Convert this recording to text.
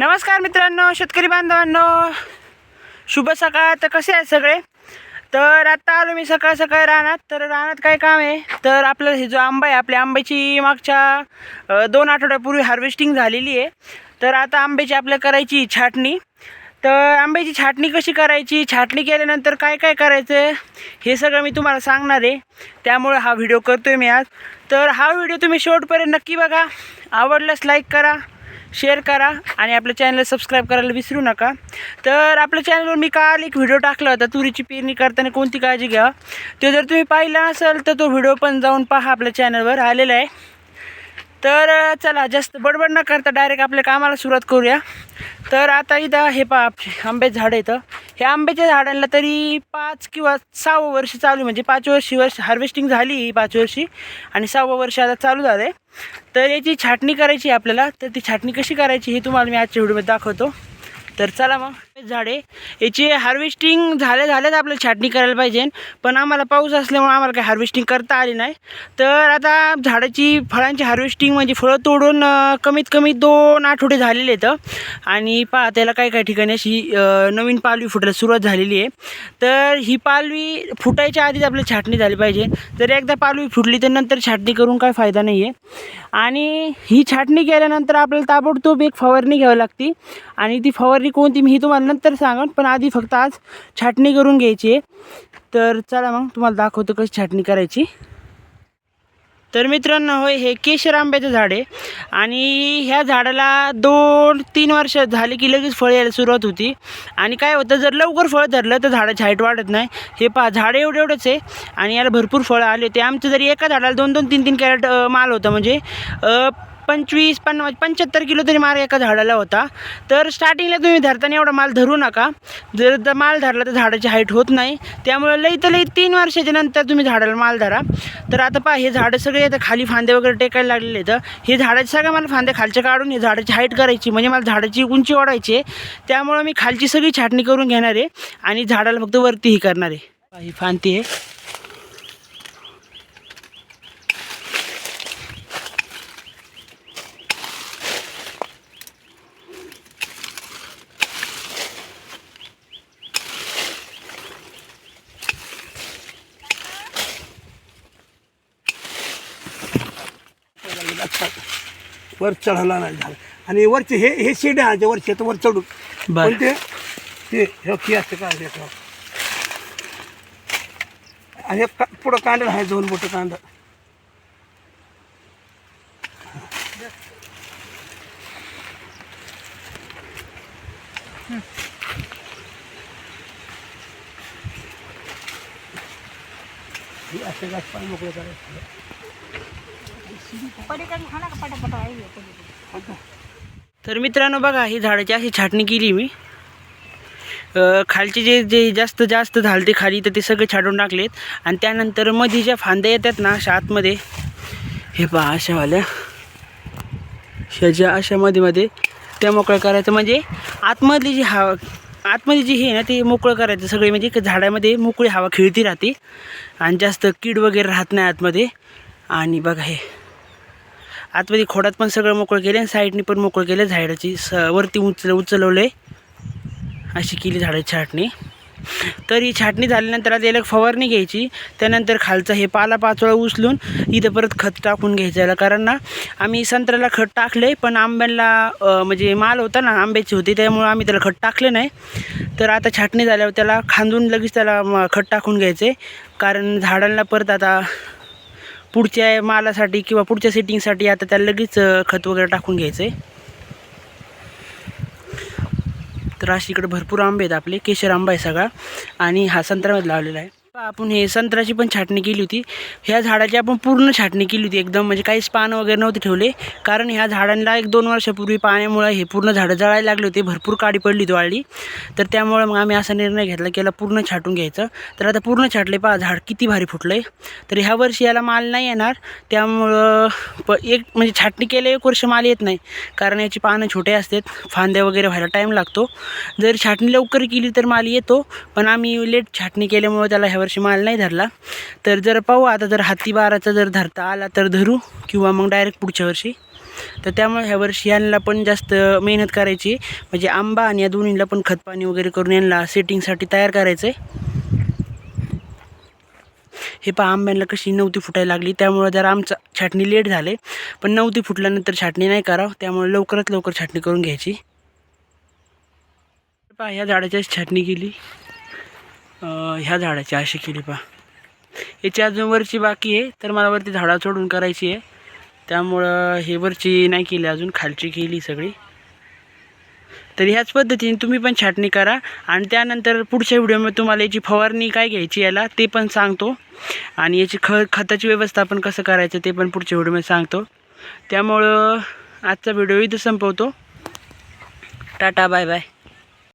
नमस्कार मित्रांनो शेतकरी बांधवांनो. शुभ सकाळ. तर कसे आहेत सगळे? तर आता आलो मी सकाळ सकाळ रानात. तर रानात काय काम आहे? तर आपलं हे जो आंबा आहे आपल्या आंब्याची मागच्या दोन आठवड्यापूर्वी हार्वेस्टिंग झालेली आहे. तर आता आंब्याची आपल्या करायची छाटणी. तर आंब्याची छाटणी कशी करायची? छाटणी केल्यानंतर काय काय करायचं? हे सगळं मी तुम्हाला सांगणार आहे. त्यामुळे हा व्हिडिओ करतो आहे मी आज. तर हा व्हिडिओ तुम्ही शेवटपर्यंत नक्की बघा. आवडल्यास लाईक करा. शेअर करा आणि आपल्या चॅनलला सबस्क्राईब करायला विसरू नका. तर आपल्या चॅनलवर मी काल एक व्हिडिओ टाकला होता तुरीची पेरणी करताना कोणती काळजी घ्या. तो जर तुम्ही पाहिला असेल तर तो व्हिडिओ पण जाऊन पहा आपल्या चॅनलवर आलेला आहे. तर चला जास्त बडबड न करता डायरेक्ट आपल्या कामाला सुरुवात करूया. तर आता इथं हे पहा आपले आंब्याचं झाड येतं हे आंब्याच्या झाडांना तरी पाच किंवा सहावं वर्ष चालू म्हणजे पाच वर्षी वर्ष हार्वेस्टिंग झाली ही पाच वर्षी आणि सहावं वर्ष आता चालू झालं आहे तर याची छाटणी करायची आहे आपल्याला. तर ती छाटणी कशी करायची हे तुम्हाला मी आजच्या व्हिडिओमध्ये दाखवतो. तर चला मग. झाडे. याची हार्वेस्टिंग झाल्या झाल्याच आपल्याला छाटणी करायला पाहिजे. पण आम्हाला पाऊस असल्यामुळे आम्हाला काही हार्वेस्टिंग करता आली नाही. तर आता झाडाची फळांची हार्वेस्टिंग म्हणजे फळं तोडून कमीत कमी दोन आठवडे झालेले आहेत. आणि पहा त्याला काही काही ठिकाणी अशी नवीन पालवी फुटायला सुरुवात झालेली आहे. तर ही पालवी फुटायच्या आधीच आपल्याला छाटणी झाली पाहिजे. जर एकदा पालवी फुटली तर नंतर छाटणी करून काय फायदा नाही आहे आणि ही छाटणी केल्यानंतर आपल्याला ताबडतोब एक फवारणी घ्यावी लागते. आणि ती फवारणी कोणती मी ही तुम्हाला नंतर सांगा पण आधी फक्त आज छाटणी करून घ्यायची आहे. तर चला मग तुम्हाला दाखवतो कशी छाटणी करायची. तर मित्रांनो होय हे केशर आंब्याचं झाड आहे. आणि ह्या झाडाला दोन तीन वर्ष झाली की लगेच फळ यायला सुरुवात होती. आणि काय होतं जर लवकर फळ धरलं तर झाडाची हाईट वाढत नाही. हे पहा झाड एवढं एवढंच आहे. आणि याला भरपूर फळं आले होते. आमचं जरी एका झाडाला दोन दोन तीन तीन कॅरेट माल होता. म्हणजे पंचवीस पन्नास पंच्याहत्तर किलो तरी माल एका झाडाला होता. तर स्टार्टिंगला तुम्ही धरताना एवढा माल धरू नका. जर द- माल धरला तर झाडाची हाईट होत नाही. त्यामुळे लई तर लई तीन वर्षाच्या नंतर तुम्ही झाडाला माल धरा. तर आता पहा हे झाडं सगळे आता खाली फांदे वगैरे टेकायला लागलेले आहेत. हे झाडाचे सगळं मला फांदे खालच्या काढून हे झाडाची हाईट करायची म्हणजे मला झाडाची उंची वाढायची आहे. त्यामुळं मी खालची सगळी छाटणी करून घेणार आहे आणि झाडाला फक्त वरतीही करणार आहे. ही फांती आहे. वर चढायला नाही झालं. आणि वरचे हे हे शेडे आहे वरचे तर वर चढू. पण ते ते हे की असते काय त्याच्यावर आणि हे का- पुढं कांदा आहे दोन बोट कांदा. हे असे गाछ पाणी मोकळं करायचं? तर मित्रांनो बघा ही झाडाची अशी छाटणी केली मी. खालचे जे जे जास्त जास्त झालते खाली तर ते सगळे छाटून टाकलेत. आणि त्यानंतरमध्ये ज्या फांद्या येतात ना अशा आतमध्ये हे पहा अशावाल्या. ह्याच्या अशा मध्ये मध्ये त्या मोकळं करायचं. म्हणजे आतमधली जी हवा आतमध्ये जी हे ना ते मोकळं करायचं सगळे. म्हणजे झाडामध्ये मोकळी हवा खेळती राहते. आणि जास्त कीड वगैरे राहत नाही आतमध्ये. आणि बघा हे. आतमध्ये खोडात पण सगळं मोकळं केलं आणि साईडने पण मोकळं केलं झाडाची स वरती उचल उचलवलं अशी केली झाडाची छाटणी. तर ही छाटणी झाल्यानंतर आता याला फवारणी घ्यायची. त्यानंतर खालचा हे पाला पाचोळा उचलून इथं परत खत टाकून घ्यायचं. याला कारण ना आम्ही संत्र्याला खत टाकले पण आंब्याला म्हणजे माल होता ना आंब्याची होती त्यामुळं आम्ही त्याला खत टाकले नाही. तर आता छाटणी झाल्यावर त्याला खांदून लगेच त्याला म, खत टाकून घ्यायचे कारण झाडांना परत आता पुढच्या मालासाठी किंवा पुढच्या सेटिंगसाठी आता त्याला लगेच खत वगैरे टाकून घ्यायचं आहे तर अशी इकडे भरपूर आंबे आहेत आपले केशर आंबा आहे सगळा. आणि हा संत्र्यामध्ये लावलेला आहे. आपण हे संत्र्याची पण छाटणी केली होती. ह्या झाडाची आपण पूर्ण छाटणी केली होती एकदम म्हणजे काहीच पानं वगैरे नव्हते ठेवले. कारण ह्या झाडांना एक दोन वर्षापूर्वी पाण्यामुळे हे पूर्ण झाडं जळायला लागले होते भरपूर काडी पडली होती वाळली. तर त्यामुळे मग आम्ही असा निर्णय घेतला की याला पूर्ण छाटून घ्यायचं. तर आता पूर्ण छाटले पहा झाड किती भारी फुटलं आहे तर ह्या वर्षी याला माल नाही येणार. त्यामुळं प एक म्हणजे छाटणी केलं एक वर्ष माल येत नाही. कारण याची पानं छोटे असतात फांद्या वगैरे व्हायला टाईम लागतो. जर छाटणी लवकर केली तर माल येतो. पण आम्ही लेट छाटणी केल्यामुळे त्याला ह्या वर्षी माल नाही धरला. तर जर पाहू आता जर हत्ती बाराचा जर धरता आला तर धरू किंवा मग डायरेक्ट पुढच्या वर्षी. तर त्यामुळे ह्या वर्षी यांना पण जास्त मेहनत करायची. म्हणजे आंबा आणि या दोन्हीला पण खतपाणी वगैरे करून यांना सेटिंगसाठी तयार करायचं आहे हे पहा आंब्यांना कशी नवती फुटायला लागली. त्यामुळे जर आमचं छाटणी लेट झाले पण नवती फुटल्यानंतर छाटणी नाही करावं. त्यामुळे लवकरात लवकर छाटणी करून घ्यायची. पहा ह्या झाडाची छाटणी केली. ह्या झाडाची अशी केली पहा. याची अजून वरची बाकी आहे तर मला वरती झाडा सोडून करायची आहे. त्यामुळं हे वरची नाही केली अजून खालची केली सगळी. तर ह्याच पद्धतीने तुम्ही पण छाटणी करा. आणि त्यानंतर पुढच्या व्हिडिओमध्ये तुम्हाला याची फवारणी काय घ्यायची याला ते पण सांगतो. आणि याची ख खताची व्यवस्थापन कसं करायचं ते पण पुढच्या व्हिडिओमध्ये सांगतो. त्यामुळं आजचा व्हिडिओ इथं संपवतो. Tata bye bye.